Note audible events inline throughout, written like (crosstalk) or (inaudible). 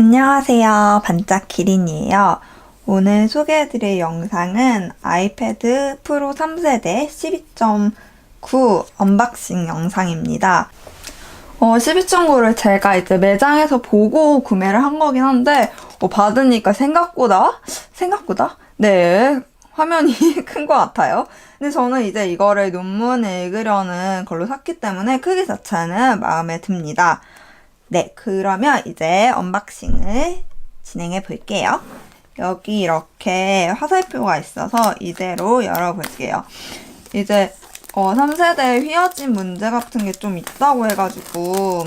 안녕하세요. 반짝 기린이에요. 오늘 소개해드릴 영상은 아이패드 프로 3세대 12.9 언박싱 영상입니다. 어, 12.9를 제가 이제 매장에서 보고 구매를 한 거긴 한데, 어, 받으니까 생각보다, 생각보다? 네, 화면이 (laughs) 큰 것 같아요. 근데 저는 이제 이거를 논문을 읽으려는 걸로 샀기 때문에 크기 자체는 마음에 듭니다. 네, 그러면 이제 언박싱을 진행해 볼게요. 여기 이렇게 화살표가 있어서 이대로 열어볼게요. 이제 어, 3세대 휘어진 문제 같은 게 좀 있다고 해가지고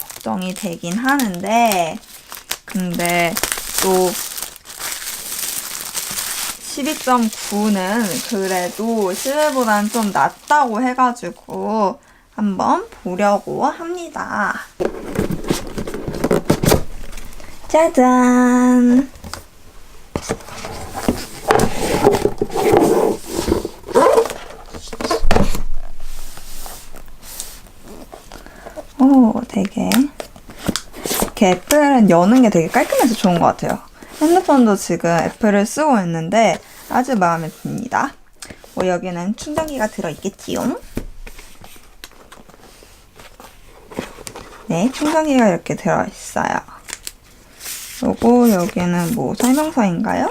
걱정이 되긴 하는데 근데 또 12.9는 그래도 실외보다는 좀 낫다고 해가지고 한번 보려고 합니다. 짜잔! 오, 되게. 이렇게 애플은 여는 게 되게 깔끔해서 좋은 것 같아요. 핸드폰도 지금 애플을 쓰고 있는데 아주 마음에 듭니다. 뭐 여기는 충전기가 들어있겠지요? 네, 충전기가 이렇게 들어있어요. 그리고 여기는 뭐 설명서인가요?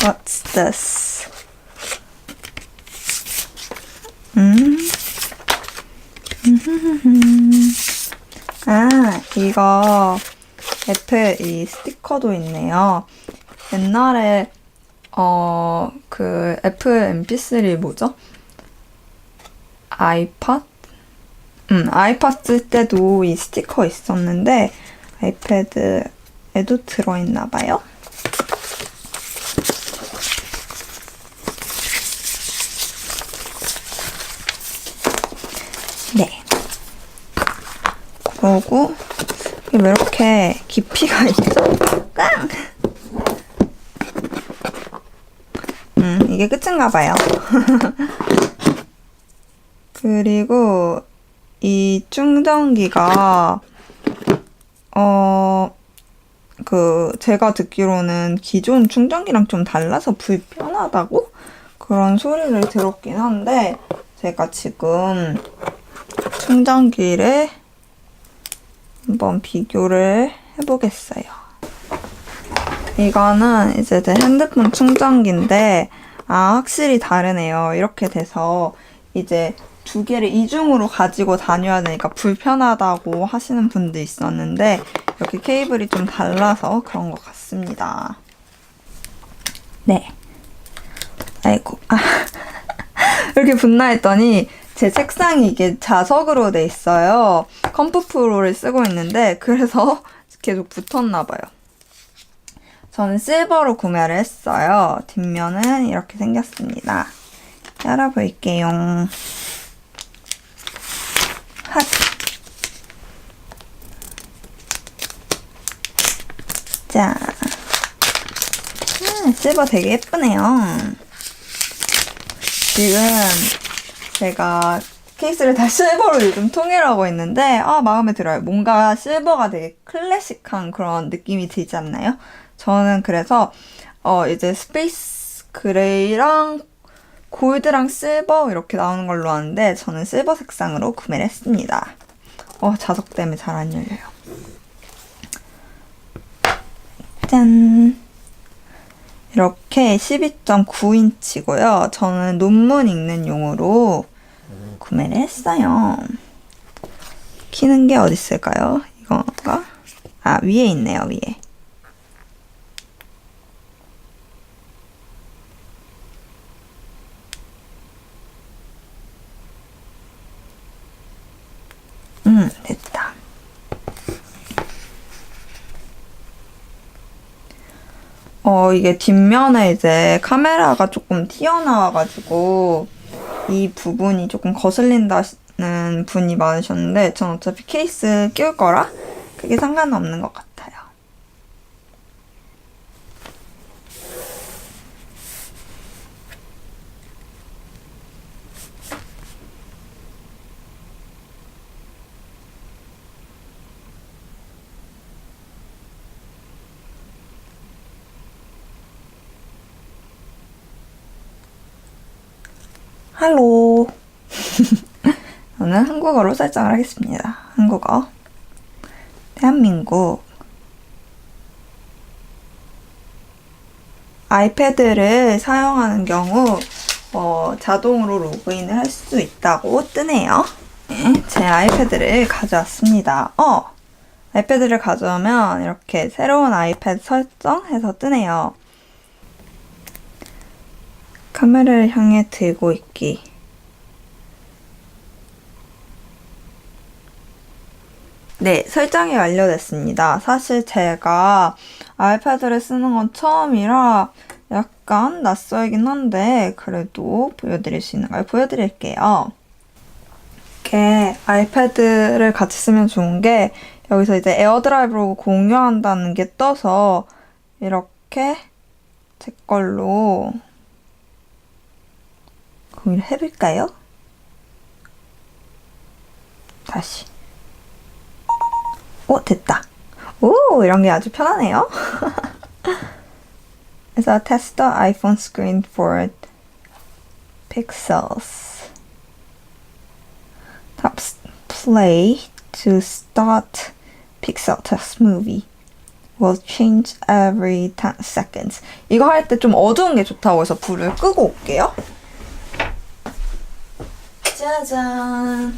What's this? 음. (laughs) 아, 이거 애플 이 스티커도 있네요. 옛날에 어, 그 애플 MP3 뭐죠? 아이팟? 음, 아이팟 쓸 때도 이 스티커 있었는데 아이패드에도 들어있나 봐요. 네. 그러고 왜 이렇게 깊이가 (laughs) 있죠? 깡! 음, 이게 끝인가 봐요. (laughs) 그리고 이 충전기가 어, 그 제가 듣기로는 기존 충전기랑 좀 달라서 불편하다고 그런 소리를 들었긴 한데 제가 지금 충전기를 한번 비교를 해보겠어요. 이거는 이제 제 핸드폰 충전기인데 아 확실히 다르네요. 이렇게 돼서 이제 두 개를 이중으로 가지고 다녀야 되니까 불편하다고 하시는 분도 있었는데 이렇게 케이블이 좀 달라서 그런 것 같습니다. 네. 아이고. 아. (laughs) 이렇게 분나했더니 제 책상이 이게 자석으로 돼 있어요. 컴프 프로를 쓰고 있는데 그래서 (laughs) 계속 붙었나 봐요. 저는 실버로 구매를 했어요. 뒷면은 이렇게 생겼습니다. 열어볼게요. 자. 음, 실버 되게 예쁘네요. 지금 제가 케이스를 다 실버로 (laughs) 요즘 통일하고 있는데 아 마음에 들어요. 뭔가 실버가 되게 클래식한 그런 느낌이 들지 않나요? 저는 그래서 어 이제 스페이스 그레이랑 골드랑 실버 이렇게 나오는 걸로 아는데 저는 실버 색상으로 구매를 했습니다. 어 자석 때문에 잘 안 열려요. 짠. 이렇게 12.9인치고요. 저는 논문 읽는 용으로 구매를 했어요. 키는 게 어디 있을까요? 이건가? 아, 위에 있네요, 위에. 음, 됐다. 어, 이게 뒷면에 이제 카메라가 조금 튀어나와가지고 이 부분이 조금 거슬린다는 분이 많으셨는데 전 어차피 케이스 끼울 거라 그게 상관없는 것 같아요. 할로. (laughs) 저는 한국어로 설정을 하겠습니다. 한국어. 대한민국. 아이패드를 사용하는 경우 어, 자동으로 로그인을 할 수 있다고 뜨네요. 네, 제 아이패드를 가져왔습니다. 어, 아이패드를 가져오면 이렇게 새로운 아이패드 설정해서 뜨네요. 카메라를 향해 들고 있기. 네, 설정이 완료됐습니다. 사실 제가 아이패드를 쓰는 건 처음이라 약간 낯설긴 한데 그래도 보여드릴 수 있는 걸 보여드릴게요. 이렇게 아이패드를 같이 쓰면 좋은 게 여기서 이제 에어드라이브로 공유한다는 게 떠서 이렇게 제 걸로 공유를 해볼까요? 다시. 오, 됐다. 오, 이런 게 아주 편하네요. 그래서 test the iPhone screen for pixels. Tap play to start pixel test movie. will change every 10 seconds. 이거 할 때 좀 어두운 게 좋다고 해서 불을 끄고 올게요. 짜잔.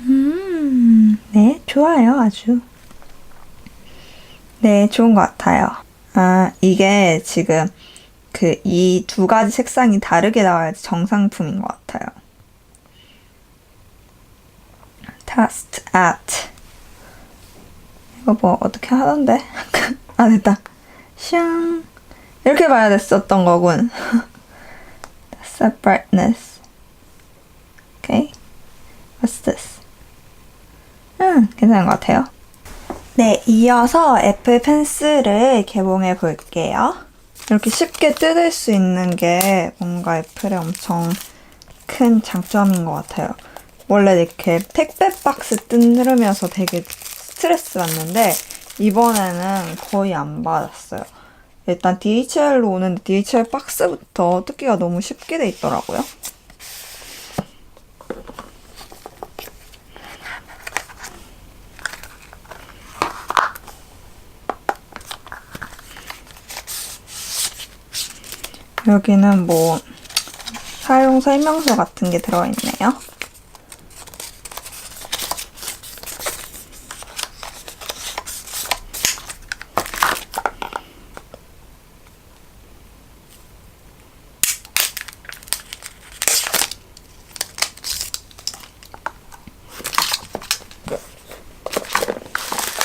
음, 네, 좋아요, 아주. 네, 좋은 것 같아요. 아, 이게 지금 그 이 두 가지 색상이 다르게 나와야지 정상품인 것 같아요. test at. 뭐 어떻게 하던데? (laughs) 아, 됐다. 샹. 이렇게 봐야 됐었던 거군. (laughs) set brightness. Okay. What's this? 음, 괜찮은 것 같아요. 네, 이어서 애플 펜슬을 개봉해 볼게요. 이렇게 쉽게 뜯을 수 있는 게 뭔가 애플의 엄청 큰 장점인 것 같아요. 원래 이렇게 택배 박스 뜯으면서 되게 스트레스 받는데 이번에는 거의 안 받았어요. 일단 DHL로 오는데 DHL 박스부터 뜯기가 너무 쉽게 돼 있더라고요. 여기는 뭐 사용 설명서 같은 게 들어있네요.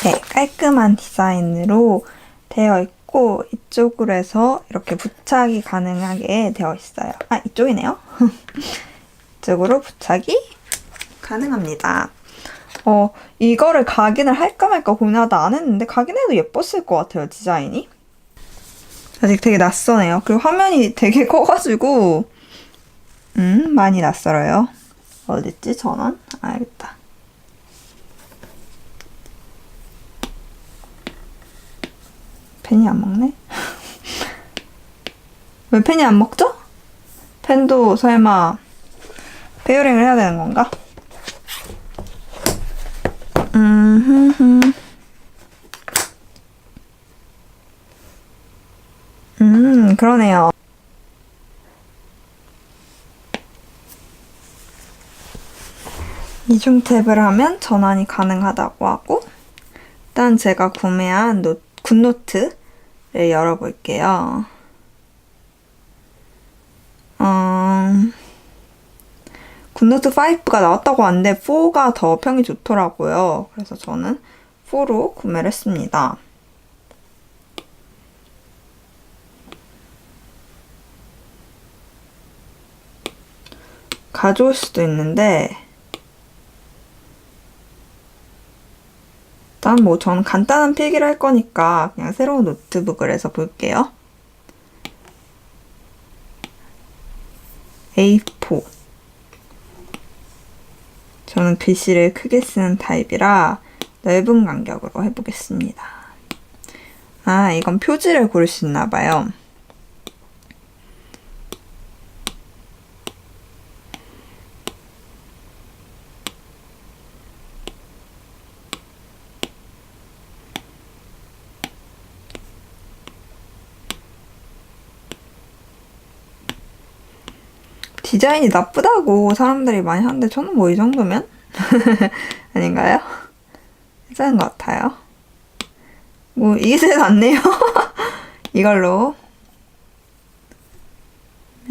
네, 깔끔한 디자인으로 되어 있고 이쪽으로 해서 이렇게 부착이 가능하게 되어 있어요. 아, 이쪽이네요. (laughs) 이쪽으로 부착이 가능합니다. 어, 이거를 각인을 할까 말까 고민하다 안 했는데 각인해도 예뻤을 것 같아요, 디자인이. 아직 되게 낯서네요. 그리고 화면이 되게 (laughs) 커가지고 음, 많이 낯설어요. 어딨지, 전원? 아, 알겠다. 펜이 안 먹네? (laughs) 왜 펜이 안 먹죠? 펜도 설마 페어링을 해야 되는 건가? 음, 음, 그러네요. 이중 탭을 하면 전환이 가능하다고 하고 일단 제가 구매한 노, 굿노트를 열어볼게요. 음, 굿노트 5가 나왔다고 하는데 4가 더 평이 좋더라고요. 그래서 저는 4로 구매를 했습니다. 가져올 수도 있는데 일단 뭐 저는 간단한 필기를 할 거니까 그냥 새로운 노트북을 해서 볼게요. A4 저는 글씨를 크게 쓰는 타입이라 넓은 간격으로 해보겠습니다. 아, 이건 표지를 고를 수 있나 봐요. 디자인이 나쁘다고 사람들이 많이 하는데 저는 뭐 이 정도면 (laughs) 아닌가요? 괜찮은 것 같아요. 뭐 제일 낫네요. (laughs) 이걸로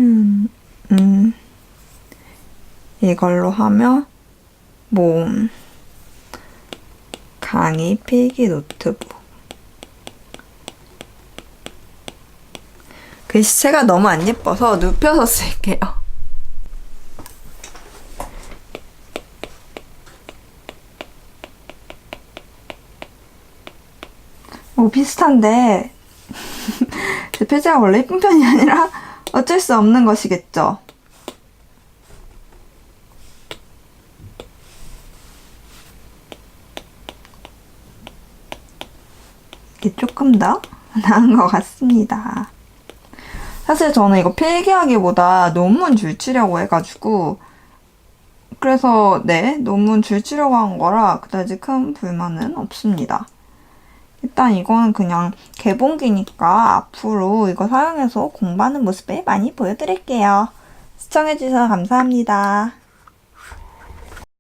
음, 음 이걸로 하면 뭐 강의 필기 노트북 글씨체가 너무 안 예뻐서 눕혀서 쓸게요. 뭐 비슷한데 (laughs) 제 표지가 원래 예쁜 편이 아니라 어쩔 수 없는 것이겠죠. 이게 조금 더 (laughs) 나은 것 같습니다. 사실 저는 이거 필기하기보다 논문 줄치려고 해가지고 그래서 네 논문 줄치려고 한 거라 그다지 큰 불만은 없습니다. 일단 이거는 그냥 개봉기니까 앞으로 이거 사용해서 공부하는 모습을 많이 보여드릴게요. 시청해주셔서 감사합니다.